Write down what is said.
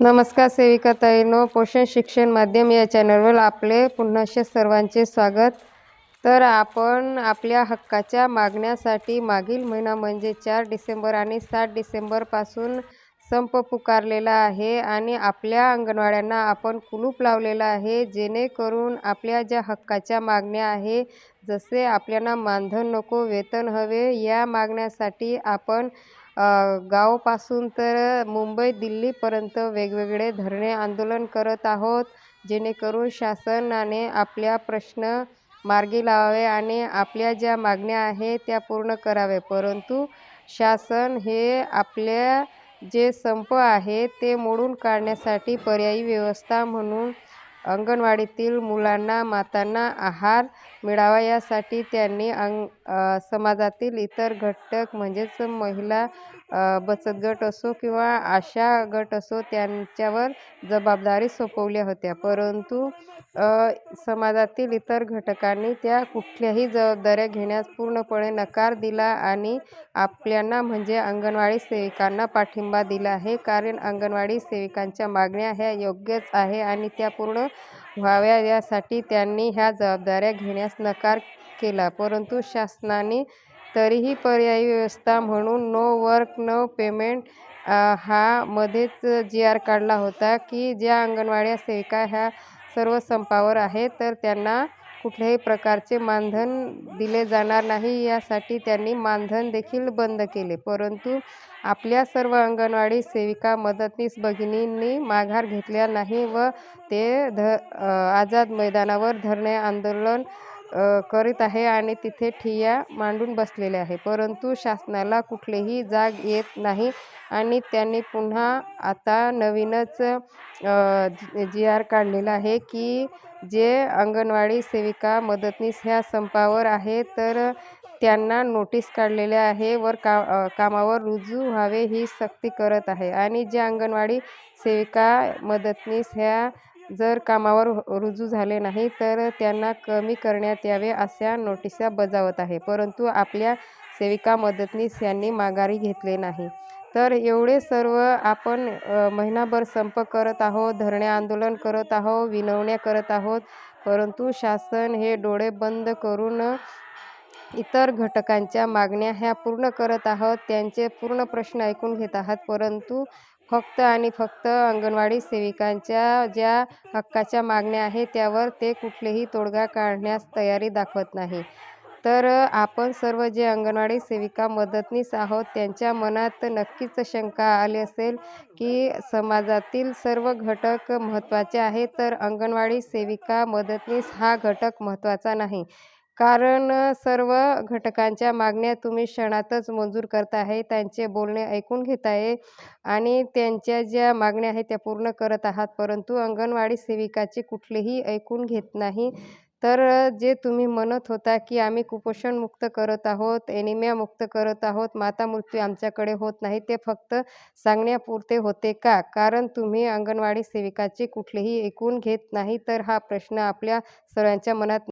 नमस्कार सेविका ताईनो पोषण शिक्षण माध्यम या चॅनलवर आपले पुन्हाशे सर्वांचे स्वागत. तर आपण आपल्या हक्काच्या मागण्यासाठी मागील महिना म्हणजे चार डिसेंबर आणि सात डिसेंबरपासून संप पुकारलेला आहे आणि आपल्या अंगणवाड्यांना आपण कुलूप लावलेला आहे जेणेकरून आपल्या ज्या हक्काच्या मागण्या आहे जसे आपल्याला मानधन नको वेतन हवे या मागण्यासाठी आपण गावापासून तर मुंबई दिल्लीपर्यंत वेगवेगळे धरणे आंदोलन करत आहोत जेणेकरून शासनाने आपल्या प्रश्न मार्गी लावावे आणि आपल्या ज्या मागण्या आहेत त्या पूर्ण करावे. परंतु शासन हे आपल्या जे संप आहे ते मोडून काढण्यासाठी पर्यायी व्यवस्था म्हणून अंगणवाडीतील मुलांना मातांना आहार मिळावा यासाठी त्यांनी अंग समाजातील इतर घटक म्हणजेच महिला बचत गट असो किंवा आशा गट असो त्यांच्यावर जबाबदारी सोपवल्या होत्या. परंतु समाजातील इतर घटकांनी त्या कुठल्याही जबाबदाऱ्या घेण्यास पूर्णपणे नकार दिला आणि आपल्यांना म्हणजे अंगणवाडी सेविकांना पाठिंबा दिला आहे. कारण अंगणवाडी सेविकांच्या मागण्या ह्या योग्यच आहे आणि त्या पूर्ण व्हाव्या यासाठी त्यांनी ह्या जबाबदाऱ्या घेण्यास नकार केला. परंतु शासनाने तरीही पर्यायी व्यवस्था म्हणून नो वर्क नो पेमेंट हा मध्येच जी आर काढला होता की ज्या अंगणवाडी सेविका ह्या सर्व संपावर आहेत तर त्यांना कुठल्याही प्रकारचे मानधन दिले जाणार नाही यासाठी त्यांनी मानधन देखील बंद केले. परंतु आपल्या सर्व अंगणवाडी सेविका मदतनीस भगिनींनी माघार घेतल्या नाही व ते ध आझाद मैदानावर धरणे आंदोलन करीत आहे आणि तिथे ठिय्या मांडून बसलेले आहे. परंतु शासनाला कुठलेही जाग येत नाही आणि त्यांनी पुन्हा आता नवीनच जी आर काढलेला आहे की जे अंगणवाडी सेविका मदतनीस ह्या संपावर आहे तर त्यांना नोटीस काढलेले आहे वर का कामावर रुजू व्हावे ही सक्ती करत आहे. आणि ज्या अंगणवाडी सेविका मदतनीस ह्या जर कामावर रुजू झाले नाही तर त्यांना कमी करण्यात यावे अशा नोटिसा बजावत आहे. परंतु आपल्या सेविका मदतनीस यांनी माघारी घेतले नाही. तर एवढे सर्व आपण महिनाभर संप करत आहोत धरणे आंदोलन करत आहोत विनवण्या करत आहोत परंतु शासन हे डोळे बंद करून इतर घटकांच्या मागण्या ह्या पूर्ण करत आहोत त्यांचे पूर्ण प्रश्न ऐकून घेत आहात परंतु फक्त आणि फक्त अंगणवाडी सेविकांच्या ज्या हक्काच्या मागण्या आहेत त्यावर ते कुठलेही तोडगा काढण्यास तयारी दाखवत नाही. तर आपण सर्व जे अंगणवाडी सेविका मदतनीस आहोत त्यांच्या मनात नक्कीच शंका आली असेल की समाजातील सर्व घटक महत्त्वाचे आहेत तर अंगणवाडी सेविका मदतनीस हा घटक महत्त्वाचा नाही. कारण सर्व घटकांच्या मागण्या तुम्ही क्षणातच मंजूर करत आहे त्यांचे बोलणे ऐकून घेत आहे आणि त्यांच्या ज्या मागण्या आहेत त्या पूर्ण करत आहात. परंतु अंगणवाडी सेविकाचे कुठलेही ऐकून घेत नाही. तर जे तुम्ही म्हणत होता की आम्ही कुपोषणमुक्त करत आहोत एनिमिया मुक्त करत आहोत माता मृत्यू आमच्याकडे होत नाही ते फक्त सांगण्यापुरते होते का? कारण तुम्ही अंगणवाडी सेविकाचे कुठलेही ऐकून घेत नाही तर हा प्रश्न आपल्या सर्वांच्या मनात